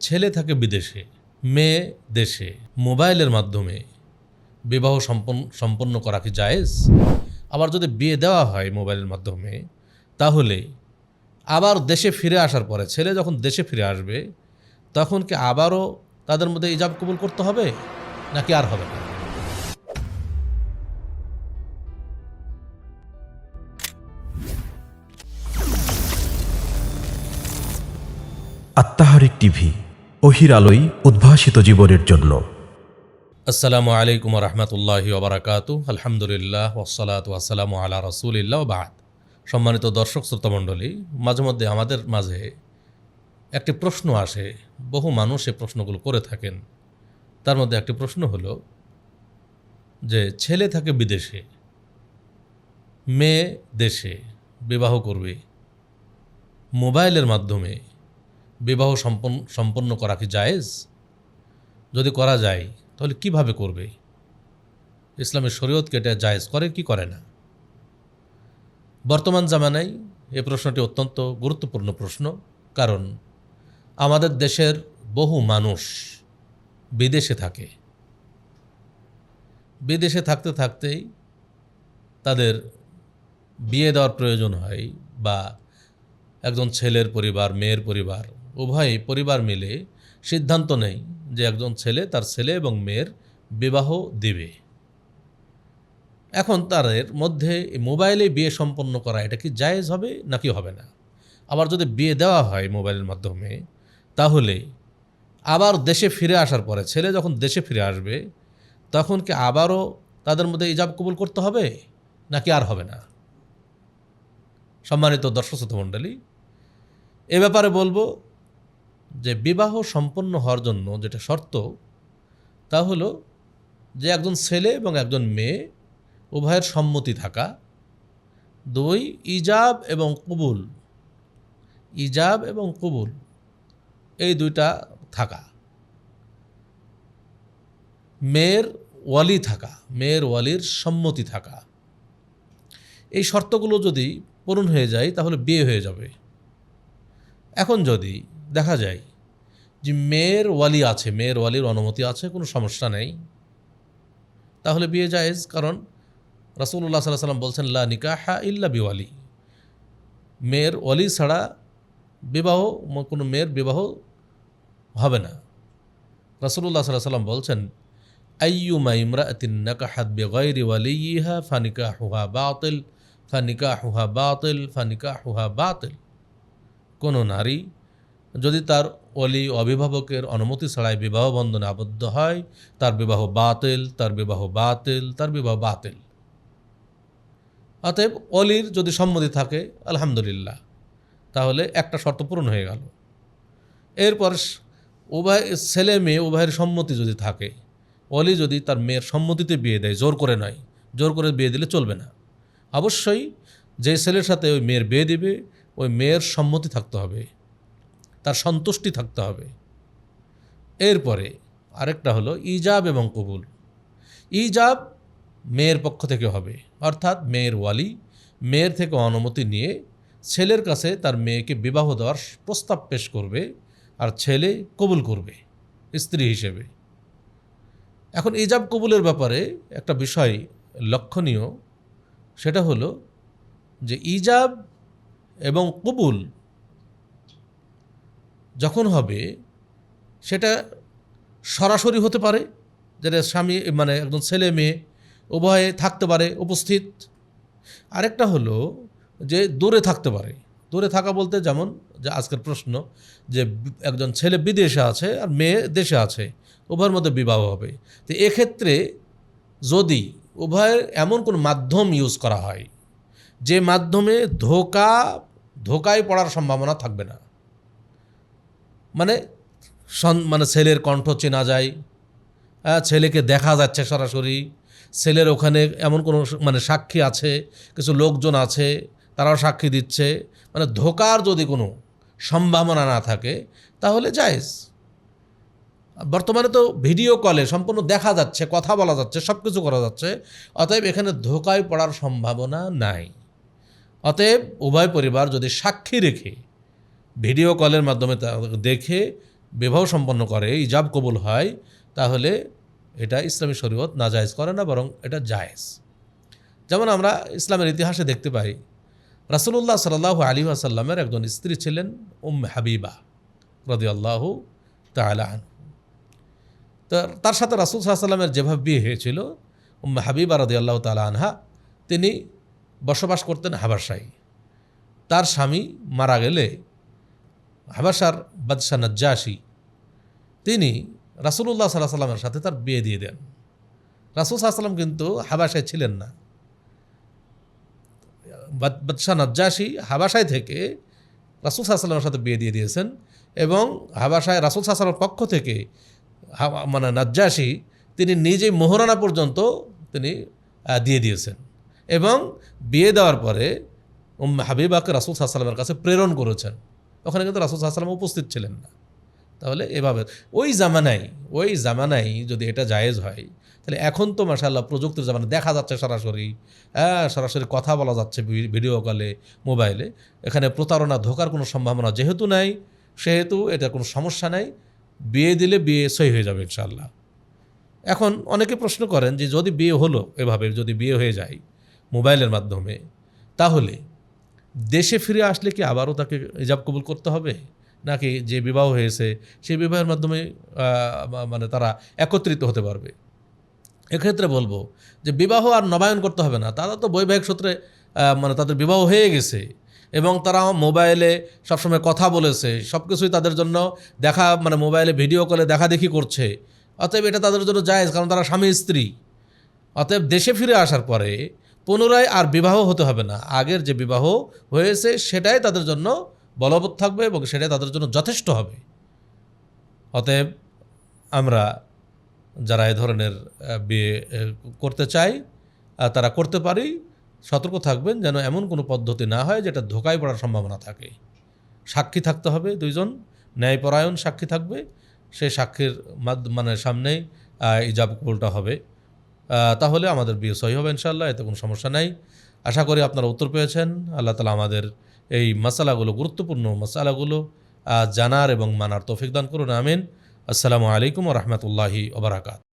ছেলে থাকে বিদেশে, মেয়ে দেশে। মোবাইলের মাধ্যমে বিবাহ সম্পন্ন সম্পন্ন করা কি জায়েজ? আবার যদি বিয়ে দেওয়া হয় মোবাইলের মাধ্যমে, তাহলে আবার দেশে ফিরে আসার পরে, ছেলে যখন দেশে ফিরে আসবে, তখন কি আবারও তাদের মধ্যে ইজাব কবুল করতে হবে? নাকি আর হবে না? আত্মাহারিক টিভি অহির আলোই উদ্ভাসিত জীবনের জন্য। আসসালামু আলাইকুম রহমতুল্লাহি ওবরাকাতু আলহামদুলিল্লাহ ওসলাত ওয়াসালাম আলা রসুলিল্লাহ বাদ। সম্মানিত দর্শক শ্রোতামণ্ডলী মাঝে মধ্যে আমাদের মাঝে একটি প্রশ্ন আসে। বহু মানুষ এ প্রশ্নগুলো করে থাকেন। তার মধ্যে একটি প্রশ্ন হলো যে, ছেলে থাকে বিদেশে, মেয়ে দেশে, বিবাহ করবে, মোবাইলের মাধ্যমে বিবাহ সম্পন্ন সম্পন্ন করা কি জায়েজ? যদি করা যায়, তাহলে কীভাবে করবে? ইসলামের শরীয়ত কেটে জায়েজ করে কি করে না? বর্তমান জামানায় এ প্রশ্নটি অত্যন্ত গুরুত্বপূর্ণ প্রশ্ন, কারণ আমাদের দেশের বহু মানুষ বিদেশে থাকে। বিদেশে থাকতে থাকতেই তাদের বিয়ে দেওয়ার প্রয়োজন হয় বা একজন ছেলের পরিবার, মেয়ের পরিবার উভয়ই পরিবার মিলে সিদ্ধান্ত নেয় যে একজন ছেলে তার ছেলে এবং মেয়ের বিবাহ দিবে। এখন তাদের মধ্যে মোবাইলে বিয়ে সম্পন্ন করা এটা কি জায়েজ হবে নাকি হবে না? আবার যদি বিয়ে দেওয়া হয় মোবাইলের মাধ্যমে, তাহলে আবার দেশে ফিরে আসার পরে ছেলে যখন দেশে ফিরে আসবে, তখন কি আবারও তাদের মধ্যে ইজাব কবুল করতে হবে নাকি আর হবে না? সম্মানিত দর্শক শ্রোতা মণ্ডলী, এ ব্যাপারে বলব যে বিবাহ সম্পন্ন হওয়ার জন্য যেটা শর্ত, তা হলো যে একজন ছেলে এবং একজন মেয়ে উভয়ের সম্মতি থাকা, দুই ইজাব এবং কবুল, ইজাব এবং কবুল, এই দুইটা থাকা। মেয়ের ওয়ালি থাকা, মেয়ের ওয়ালির সম্মতি থাকা। এই শর্তগুলো যদি পূরণ হয়ে যায়, তাহলে বিয়ে হয়ে যাবে। এখন যদি দেখা যায় যে মেয়ের ওয়ালি আছে, মেয়ের ওয়ালির অনুমতি আছে, কোনো সমস্যা নেই, তাহলে বিয়ে জায়েজ। কারণ রাসুল্লাহ সাল্লাহ সাল্লাম বলছেন, লা নিকাহা ইল্লা বিওয়ালি। মেয়ের ওয়ালি ছাড়া বিবাহ, কোনো মেয়ের বিবাহ হবে না। রাসুল্লাহ সাল্লাহ সাল্লাম বলছেন, আইয়ুমা ইমরাতিন নাকাহাত বেগৈরি ওয়ালিহা ফানিকাহুহা বাতিল ফানিকাহুহা বাতিল ফানিকাহুহা বাতিল। কোনো নারী যদি তার অলি অভিভাবকের অনুমতি ছাড়াই বিবাহ বন্ধনে আবদ্ধ হয়, তার বিবাহ বাতিল, তার বিবাহ বাতিল, তার বিবাহ বাতিল। অতএব অলির যদি সম্মতি থাকে, আলহামদুলিল্লাহ, তাহলে একটা শর্ত পূরণ হয়ে গেল। এরপর উভয় ছেলে মেয়ে উভয়ের সম্মতি যদি থাকে অলি যদি তার মেয়ের সম্মতিতে বিয়ে দেয়, জোর করে নয়, জোর করে বিয়ে দিলে চলবে না। অবশ্যই যে ছেলের সাথে ওই মেয়ের বিয়ে দিবে ওই মেয়ের সম্মতি থাকতে হবে, তার সন্তুষ্টি থাকতে হবে। এরপরে আরেকটা হলো ইজাব এবং কবুল। ইজাব মেয়ের পক্ষ থেকে হবে, অর্থাৎ মেয়ের ওয়ালি মেয়ের থেকে অনুমতি নিয়ে ছেলের কাছে তার মেয়েকে বিবাহ দেওয়ার প্রস্তাব পেশ করবে আর ছেলে কবুল করবে, স্ত্রী হিসেবে। এখন ইজাব কবুলের ব্যাপারে একটা বিষয় লক্ষণীয়, সেটা হলো যে ইজাব এবং কবুল যখন হবে, সেটা সরাসরি হতে পারে যেটা স্বামী মানে একজন ছেলে মেয়ে উভয়ে থাকতে পারে, উপস্থিত। আরেকটা হলো যে দূরে থাকতে পারে। দূরে থাকা বলতে যেমন, যে আজকের প্রশ্ন, যে একজন ছেলে বিদেশে আছে আর মেয়ে দেশে আছে, উভয়ের মধ্যে বিবাহ হবে। তো এক্ষেত্রে যদি উভয়ের এমন কোনো মাধ্যম ইউজ করা হয়, যে মাধ্যমে ধোকা ধোকায় পড়ার সম্ভাবনা থাকবে না। মানে মানে ছেলের কণ্ঠ চেনা যায় হ্যাঁ, ছেলেকে দেখা যাচ্ছে সরাসরি ছেলের ওখানে এমন কোনো মানে সাক্ষী আছে কিছু লোকজন আছে তারাও সাক্ষী দিচ্ছে। মানে ধোকার যদি কোনো সম্ভাবনা না থাকে তাহলে জায়েজ। বর্তমানে তো ভিডিও কলে সম্পূর্ণ দেখা যাচ্ছে কথা বলা যাচ্ছে সব কিছু করা যাচ্ছে অতএব এখানে ধোকায় পড়ার সম্ভাবনা নাই। অতএব উভয় পরিবার যদি সাক্ষী রেখে ভিডিও কলের মাধ্যমে দেখে বিবাহ সম্পন্ন করে, ইজাব কবুল হয়, তাহলে এটা ইসলামী শরীয়ত নাজায়েজ করে না, বরং এটা জায়েজ। যেমন আমরা ইসলামের ইতিহাসে দেখতে পাই, রাসুলুল্লাহ সাল্লাহ আলী আসাল্লামের একজন স্ত্রী ছিলেন উম হাবিবা রদি আল্লাহ তালান তো তার সাথে রাসুল সাল্লামের যেভাবে বিয়ে হয়েছিল উম হাবিবা রদি আল্লাহ তালা আনহা, তিনি বসবাস করতেন হাবাসায়। তার স্বামী মারা গেলে হাবাসার বাদশাহ নজ্জাসী, তিনি রাসুলুল্লাহ সাল্লাহ সাল্লামের সাথে তার বিয়ে দিয়ে দেন। রাসুল সাল্লাম কিন্তু হাবাসায় ছিলেন না। বাদ- বাদশাহ নজ্জাসী হাবাসায় থেকে রাসুল সাল্লামের সাথে বিয়ে দিয়ে দিয়েছেন এবং হাবাসায়, রাসুল সাল্লামের পক্ষ থেকে মানে নজ্জাসী, তিনি নিজেই মোহরানা পর্যন্ত তিনি দিয়ে দিয়েছেন। এবং বিয়ে দেওয়ার পরে হাবিবাকে রাসুল সাল্লামের কাছে প্রেরণ করেছেন। ওখানে কিন্তু রাসুল সাল্লাম উপস্থিত ছিলেন না। তাহলে এভাবে ওই জামানায় ওই জামানায় যদি এটা জায়েজ হয়, তাহলে এখন তো মাসাল্লাহ প্রযুক্তির জামানা দেখা যাচ্ছে সরাসরি। হ্যাঁ সরাসরি কথা বলা যাচ্ছে ভিডিও কলে মোবাইলে এখানে প্রতারণা ধোকার কোনো সম্ভাবনা যেহেতু নাই, সেহেতু এটা কোনো সমস্যা নাই। বিয়ে দিলে বিয়ে সই হয়ে যাবে ইনশাল্লাহ এখন অনেকে প্রশ্ন করেন যে যদি বিয়ে হলো এভাবে, যদি বিয়ে হয়ে যায় মোবাইলের মাধ্যমে, তাহলে দেশে ফিরে আসলে কি আবারও তাকে ইজাব কবুল করতে হবে? নাকি যে বিবাহ হয়েছে, সেই বিবাহের মাধ্যমে মানে তারা একত্রিত হতে পারবে? এক্ষেত্রে বলব যে বিবাহ আর নবায়ন করতে হবে না। তারা তো বৈবাহিক সূত্রে মানে তাদের বিবাহ হয়ে গেছে এবং তারা মোবাইলে সবসময় কথা বলেছে সব কিছুই তাদের জন্য দেখা মানে মোবাইলে ভিডিও কলে দেখা দেখি করছে। অতএব এটা তাদের জন্য জায়েজ, কারণ তারা স্বামী স্ত্রী অতএব দেশে ফিরে আসার পরে পুনরায় আর বিবাহ হতে হবে না। আগের যে বিবাহ হয়েছে, সেটাই তাদের জন্য বলবৎ থাকবে এবং সেটাই তাদের জন্য যথেষ্ট হবে। অতএব আমরা যারা এ ধরনের বিয়ে করতে চাই তারা করতে পারি। সতর্ক থাকবেন যেন এমন কোনো পদ্ধতি না হয় যেটা ধোকায় পড়ার সম্ভাবনা থাকে। সাক্ষী থাকতে হবে দুইজন। ন্যায়পরায়ণ সাক্ষী থাকবে। সেই সাক্ষীর মানে সামনেই ইজাব কবুলটা হবে। তাহলে আমাদের বিয়ে সহি হবে ইনশাল্লাহ এতে কোনো সমস্যা নাই। আশা করি আপনারা উত্তর পেয়েছেন। আল্লাহ তালা আমাদের এই মশালাগুলো গুরুত্বপূর্ণ মশালাগুলো জানার এবং মানার তৌফিক দান করুন, আমিন। আসসালামু আলাইকুম রহমতুল্লাহি ওবরাকাত